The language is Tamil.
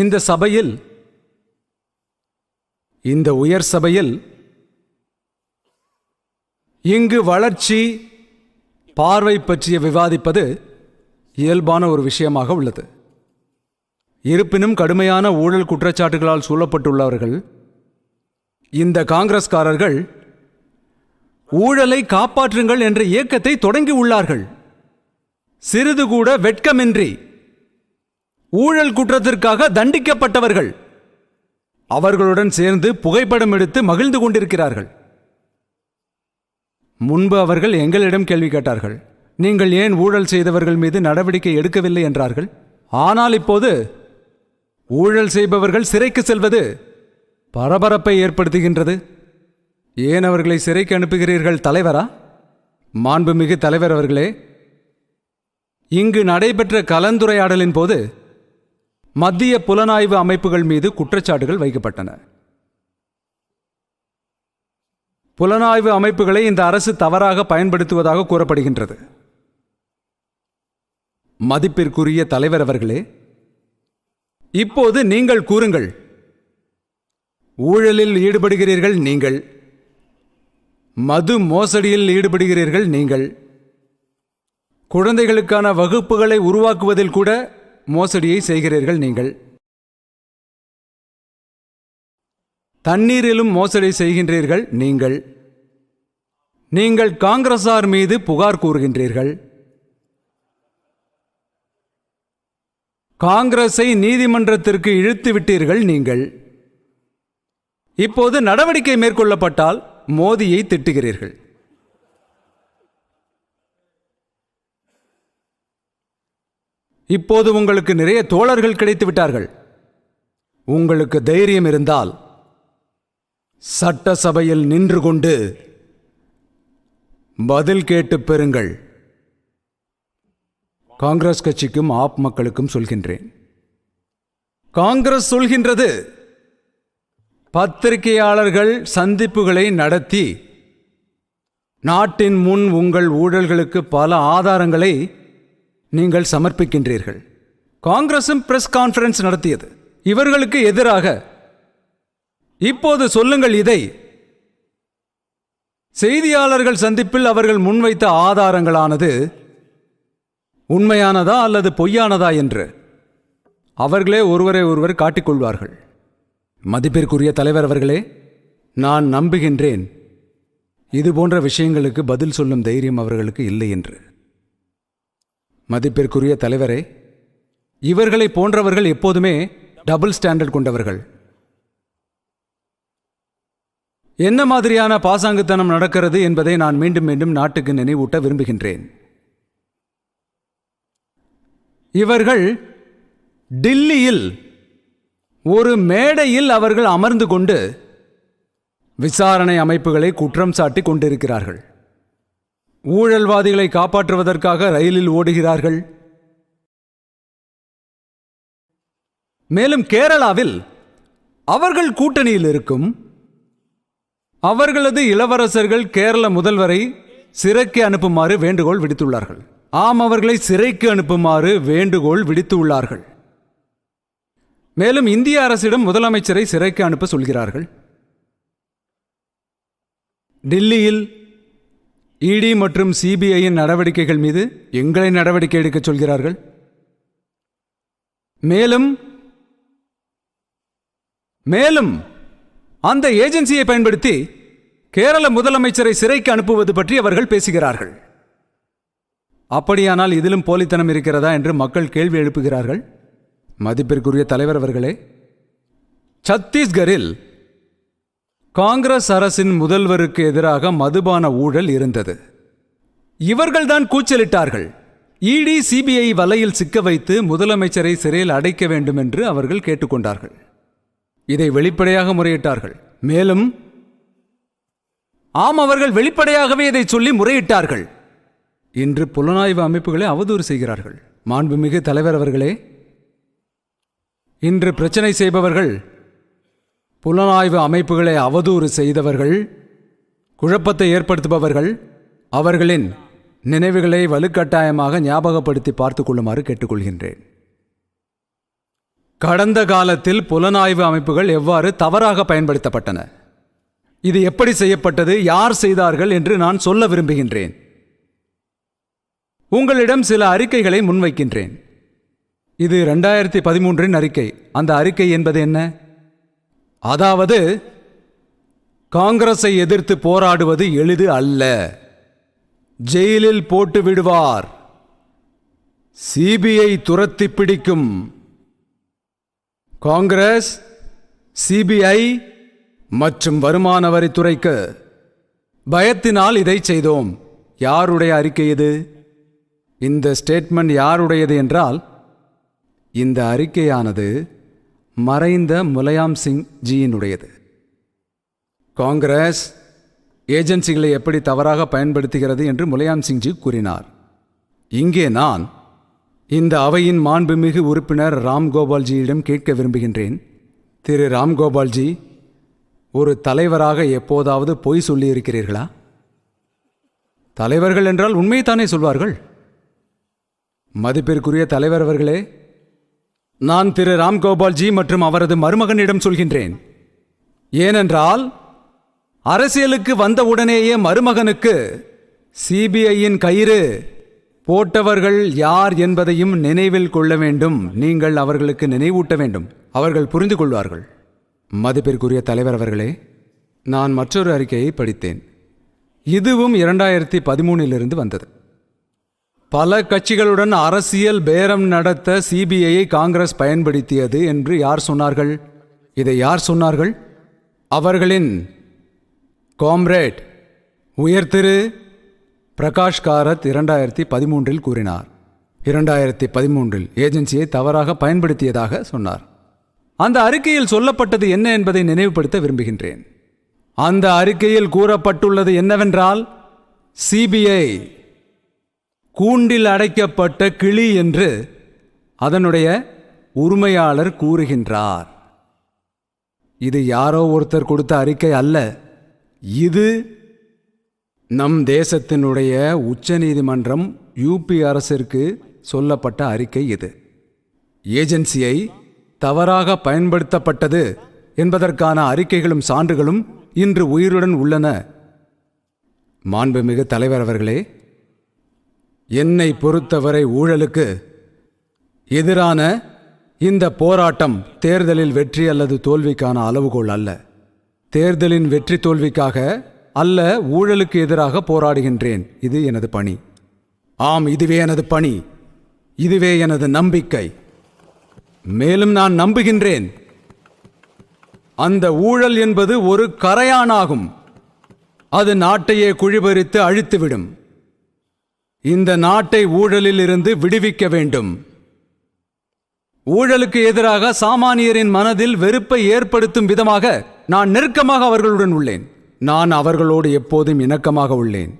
இந்த சபையில் இந்த உயர் சபையில் இங்கு வளர்ச்சி பார்வை பற்றிய விவாதிப்பது இயல்பான ஒரு விஷயமாக உள்ளது. இருப்பினும் கடுமையான ஊழல் குற்றச்சாட்டுகளால் சூழப்பட்டுள்ளவர்கள் இந்த காங்கிரஸ்காரர்கள் ஊழலை காப்பாற்றுங்கள் என்ற இயக்கத்தை தொடங்கி உள்ளார்கள். சிறிது கூட வெட்கமின்றி ஊழல் குற்றத்திற்காக தண்டிக்கப்பட்டவர்கள். அவர்களுடன் சேர்ந்து புகைப்படம் எடுத்து மகிழ்ந்து கொண்டிருக்கிறார்கள். முன்பு அவர்கள் எங்களிடம் கேள்வி கேட்டார்கள். நீங்கள் ஏன் ஊழல் செய்தவர்கள் மீது நடவடிக்கை எடுக்கவில்லை என்றார்கள். ஆனால் இப்போது ஊழல் செய்பவர்கள் சிறைக்கு செல்வது பரபரப்பை ஏற்படுத்துகின்றது. ஏன் அவர்களை சிறைக்கு அனுப்புகிறீர்கள் தலைவரா? மாண்புமிகு தலைவர் அவர்களே இங்கு நடைபெற்ற கலந்துரையாடலின் போது மத்திய புலனாய்வு அமைப்புகள் மீது குற்றச்சாட்டுகள் வைக்கப்பட்டன. புலனாய்வு அமைப்புகளை இந்த அரசு தவறாக பயன்படுத்துவதாக கூறப்படுகின்றது. மதிப்பிற்குரிய தலைவர் அவர்களே இப்போது நீங்கள் கூறுங்கள். ஊழலில் ஈடுபடுகிறீர்கள் நீங்கள். மது மோசடியில் ஈடுபடுகிறீர்கள் நீங்கள். குழந்தைகளுக்கான வகுப்புகளை உருவாக்குவதில் கூட மோசடியை செய்கிறீர்கள் நீங்கள். தண்ணீரிலும் மோசடி செய்கின்றீர்கள் நீங்கள். நீங்கள் காங்கிரசார் மீது புகார் கூறுகின்றீர்கள். காங்கிரஸை நீதிமன்றத்திற்கு இழுத்து விட்டீர்கள் நீங்கள். இப்போது நடவடிக்கை மேற்கொள்ளப்பட்டால் மோதியை திட்டுகிறீர்கள். இப்போது உங்களுக்கு நிறைய தோழர்கள் கிடைத்து விட்டார்கள் உங்களுக்கு தைரியம் இருந்தால் சட்டசபையில் நின்று கொண்டு பதில் கேட்டு பெறுங்கள். காங்கிரஸ் கட்சிக்கும் ஆப் மக்களுக்கும் சொல்கின்றேன். காங்கிரஸ் சொல்கின்றது பத்திரிகையாளர்கள் சந்திப்புகளை நடத்தி நாட்டின் முன் உங்கள் ஊழல்களுக்கு பல ஆதாரங்களை நீங்கள் சமர்ப்பிக்கின்றீர்கள். காங்கிரசும் பிரஸ் கான்ஃபரன்ஸ் நடத்தியது. இவர்களுக்கு எதிராக இப்போது சொல்லுங்கள் இதை. செய்தியாளர்கள் சந்திப்பில் அவர்கள் முன்வைத்த ஆதாரங்களானது உண்மையானதா அல்லது பொய்யானதா என்று அவர்களே ஒருவரை ஒருவர் காட்டிக்கொள்வார்கள். மதிப்பிற்குரிய தலைவர் அவர்களே நான் நம்புகின்றேன். இது போன்ற விஷயங்களுக்கு பதில் சொல்லும் தைரியம் அவர்களுக்கு இல்லை என்று. மதிப்பிற்குரிய தலைவரே இவர்களை போன்றவர்கள் எப்போதுமே டபுள் ஸ்டாண்டர்ட் கொண்டவர்கள். என்ன மாதிரியான பாசாங்குத்தனம் நடக்கிறது என்பதை நான் மீண்டும் மீண்டும் நாட்டுக்கு நினைவூட்ட விரும்புகின்றேன். இவர்கள் டில்லியில் ஒரு மேடையில் அவர்கள் அமர்ந்து கொண்டு விசாரணை அமைப்புகளை குற்றம் சாட்டி கொண்டிருக்கிறார்கள். ஊழல்வாதிகளை காப்பாற்றுவதற்காக ரயிலில் ஓடுகிறார்கள். மேலும் கேரளாவில் அவர்கள் கூட்டணியில் இருக்கும் அவர்களது இளவரசர்கள் கேரள முதல்வரை சிறைக்கு அனுப்புமாறு வேண்டுகோள் விடுத்துள்ளார்கள். ஆம் அவர்களை சிறைக்கு அனுப்புமாறு வேண்டுகோள் விடுத்துள்ளார்கள். மேலும் இந்திய அரசிடம் முதலமைச்சரை சிறைக்கு அனுப்ப சொல்கிறார்கள். டில்லியில் இடி மற்றும் சிபிஐயின் நடவடிக்கைகள் மீது எங்களை நடவடிக்கை எடுக்கச் சொல்கிறார்கள். மேலும் மேலும் அந்த ஏஜென்சியை பயன்படுத்தி கேரள முதலமைச்சரை சிறைக்கு அனுப்புவது பற்றி அவர்கள் பேசுகிறார்கள். அப்படியானால் இதிலும் போலித்தனம் இருக்கிறதா என்று மக்கள் கேள்வி எழுப்புகிறார்கள். மதிப்பிற்குரிய தலைவர் அவர்களே சத்தீஸ்கரில் காங்கிரஸ் அரசின் முதல்வருக்கு எதிராக மதுபான ஊழல் இருந்தது. இவர்கள்தான் கூச்சலிட்டார்கள். இடி சிபிஐ வலையில் சிக்க வைத்து முதலமைச்சரை சிறையில் அடைக்க வேண்டும் என்று அவர்கள் கேட்டுக்கொண்டார்கள். இதை வெளிப்படையாக முறையிட்டார்கள். மேலும் ஆம் அவர்கள் வெளிப்படையாகவே இதை சொல்லி முறையிட்டார்கள். இன்று புலனாய்வு அமைப்புகளை அவதூறு செய்கிறார்கள். மாண்புமிகு தலைவர் அவர்களே இன்று பிரச்சனை செய்பவர்கள் புலனாய்வு அமைப்புகளை அவதூறு செய்தவர்கள் குழப்பத்தை ஏற்படுத்துபவர்கள் அவர்களின் நினைவுகளை வலுக்கட்டாயமாக ஞாபகப்படுத்தி பார்த்து கொள்ளுமாறு கேட்டுக்கொள்கின்றேன். கடந்த காலத்தில் புலனாய்வு அமைப்புகள் எவ்வாறு தவறாக பயன்படுத்தப்பட்டன? இது எப்படி செய்யப்பட்டது? யார் செய்தார்கள் என்று நான் சொல்ல விரும்புகின்றேன். உங்களிடம் சில அறிக்கைகளை முன்வைக்கின்றேன். இது ரெண்டாயிரத்தி பதிமூன்றின் அறிக்கை. அந்த அறிக்கை என்பது என்ன? அதாவது காங்கிரஸை எதிர்த்து போராடுவது எளிது அல்ல. ஜெயிலில் போட்டு விடுவார். சிபிஐ துரத்தி பிடிக்கும். காங்கிரஸ் சிபிஐ மற்றும் வருமான வரித்துறைக்கு பயத்தினால் இதை செய்தோம். யாருடைய அறிக்கை இது? இந்த ஸ்டேட்மெண்ட் யாருடையது என்றால் இந்த அறிக்கையானது மறைந்த முலையாம் சிங் ஜியினுடையது காங்கிரஸ் ஏஜென்சிகளை எப்படி தவறாக பயன்படுத்துகிறது என்று முலையாம் சிங்ஜி கூறினார். இங்கே நான் இந்த அவையின் மாண்புமிகு உறுப்பினர் ராம் கோபால்ஜியிடம் கேட்க விரும்புகின்றேன். திரு ராம் கோபால்ஜி ஒரு தலைவராக எப்போதாவது பொய் சொல்லியிருக்கிறீர்களா? தலைவர்கள் என்றால் உண்மையைத்தானே சொல்வார்கள்? மதிப்பிற்குரிய தலைவர் அவர்களே நான் திரு ராம்கோபால்ஜி மற்றும் அவரது மருமகனிடம் சொல்கின்றேன். ஏனென்றால் அரசியலுக்கு வந்தவுடனேயே மருமகனுக்கு சிபிஐயின் கயிறு போட்டவர்கள் யார் என்பதையும் நினைவில் கொள்ள வேண்டும். நீங்கள் அவர்களுக்கு நினைவூட்ட வேண்டும். அவர்கள் புரிந்து கொள்வார்கள். மதிப்பிற்குரிய தலைவர் அவர்களே நான் மற்றொரு அறிக்கையை படித்தேன். இதுவும் இரண்டாயிரத்தி பதிமூணிலிருந்து வந்தது. பல கட்சிகளுடன் அரசியல் பேரம் நடத்த சிபிஐயை காங்கிரஸ் பயன்படுத்தியது என்று யார் சொன்னார்கள்? இதை யார் சொன்னார்கள்? அவர்களின் காம்ரேட் உயர்திரு பிரகாஷ் காரத் இரண்டாயிரத்தி பதிமூன்றில் கூறினார். இரண்டாயிரத்தி பதிமூன்றில் ஏஜென்சியை தவறாக பயன்படுத்தியதாக சொன்னார். அந்த அறிக்கையில் சொல்லப்பட்டது என்ன என்பதை நினைவுபடுத்த விரும்புகின்றேன். அந்த அறிக்கையில் கூறப்பட்டுள்ளது என்னவென்றால் சிபிஐ கூண்டில் அடைக்கப்பட்ட கிளி என்று அதனுடைய உரிமையாளர் கூறுகின்றார். இது யாரோ ஒருத்தர் கொடுத்த அறிக்கை அல்ல. இது நம் தேசத்தினுடைய உச்சநீதிமன்றம் யூபி அரசிற்கு சொல்லப்பட்ட அறிக்கை இது. ஏஜென்சியை தவறாக பயன்படுத்தப்பட்டது என்பதற்கான அறிக்கைகளும் சான்றுகளும் இன்று உயிருடன் உள்ளன. மாண்புமிகு தலைவர் அவர்களே என்னை பொறுத்தவரை ஊழலுக்கு எதிரான இந்த போராட்டம் தேர்தலில் வெற்றி அல்லது தோல்விக்கான அளவுகோல் அல்ல. தேர்தலின் வெற்றி தோல்விக்காக அல்ல ஊழலுக்கு எதிராக போராடுகின்றேன். இது எனது பணி. ஆம் இதுவே எனது பணி. இதுவே எனது நம்பிக்கை. மேலும் நான் நம்புகின்றேன். அந்த ஊழல் என்பது ஒரு கரையானாகும். அது நாட்டையே குழிபறித்து அழித்துவிடும். இந்த நாட்டை ஊழலில் இருந்து விடுவிக்க வேண்டும். ஊழலுக்கு எதிராக சாமானியரின் மனதில் வெறுப்பை ஏற்படுத்தும் விதமாக நான் நெருக்கமாக அவர்களுடன் உள்ளேன். நான் அவர்களோடு எப்போதும் இணக்கமாக உள்ளேன்.